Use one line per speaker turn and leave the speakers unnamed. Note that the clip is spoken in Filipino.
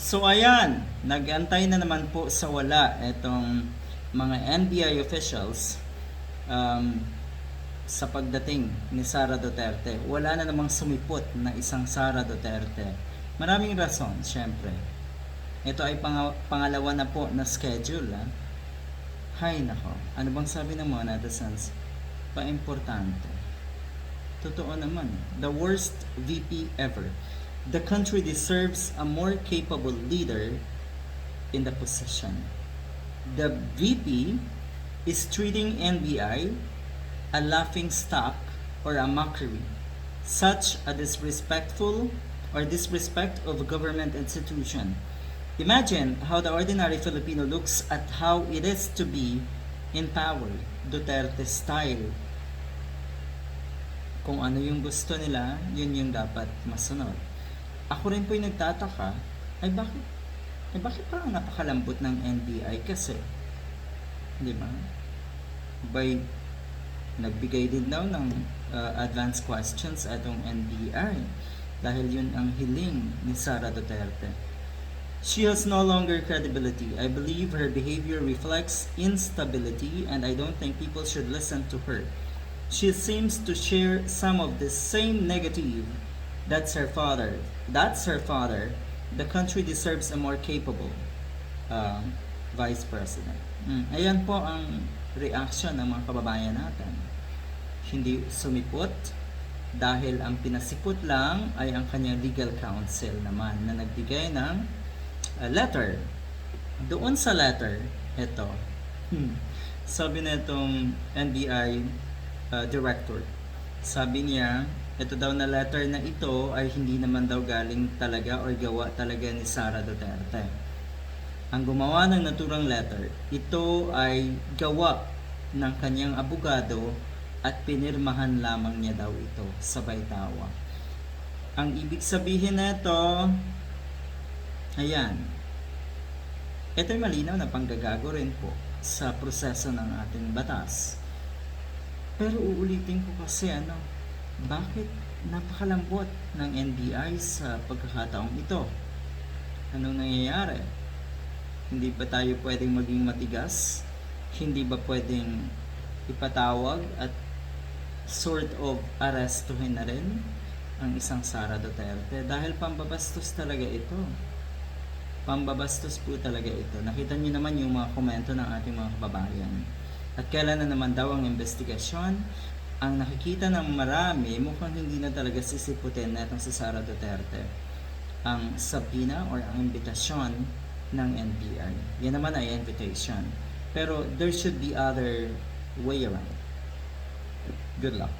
So ayan, nagantay na naman po sa wala itong mga NBI officials um, sa pagdating ni Sara Duterte. Wala na namang sumipot na isang Sara Duterte. Maraming rason, syempre. Ito ay pang- pangalawa na po na schedule. Ha? Hay nako, ano bang sabi ng mga netizens? Pa-importante. Totoo naman. The worst VP ever. The country deserves a more capable leader in the position. The VP is treating NBI a laughing stock or a mockery, such a disrespectful or disrespect of a government institution. Imagine how the ordinary Filipino looks at how it is to be in power, Duterte style. Kung ano yung gusto nila, yun yung dapat masunod. Ako rin po yung nagtataka, ay bakit, ay bakit parang napakalambot ng NBI kasi, di ba? By, nagbigay din daw ng uh, advanced questions atong NBI dahil yun ang hiling ni Sara Duterte. She has no longer credibility. I believe her behavior reflects instability and I don't think people should listen to her. She seems to share some of the same negative. That's her father. That's her father. The country deserves a more capable uh, vice president. Mm, Ayan po ang reaction ng mga kababayan natin. Hindi sumipot dahil ang pinasipot lang ay ang kanyang legal counsel naman na nagbigay ng uh, letter. Doon sa letter, ito, hmm, sabi na itong NBI uh, director, sabi niya, ito daw na letter na ito ay hindi naman daw galing talaga or gawa talaga ni Sara Duterte. Ang gumawa ng naturang letter, ito ay gawa ng kanyang abogado at pinirmahan lamang niya daw ito sa Baytawa. Ang ibig sabihin nito, ayan, ito'y malinaw na panggagago rin po sa proseso ng ating batas. Pero uulitin ko kasi ano, bakit napakalambot ng NBI sa pagkakataong ito? Anong nangyayari? Hindi ba tayo pwedeng maging matigas? Hindi ba pwedeng ipatawag at sort of arrestuhin na rin ang isang Sara Duterte? Dahil pambabastos talaga ito. Pambabastos po talaga ito. Nakita niyo naman yung mga komento ng ating mga kababayan. At kailan na naman daw ang investigasyon? Ang nakikita ng marami, mukhang hindi na talaga sisiputin na itong si Sara Duterte ang sabina or ang imbitasyon ng NBI. Yan naman ay invitation. Pero there should be other way around. Good luck.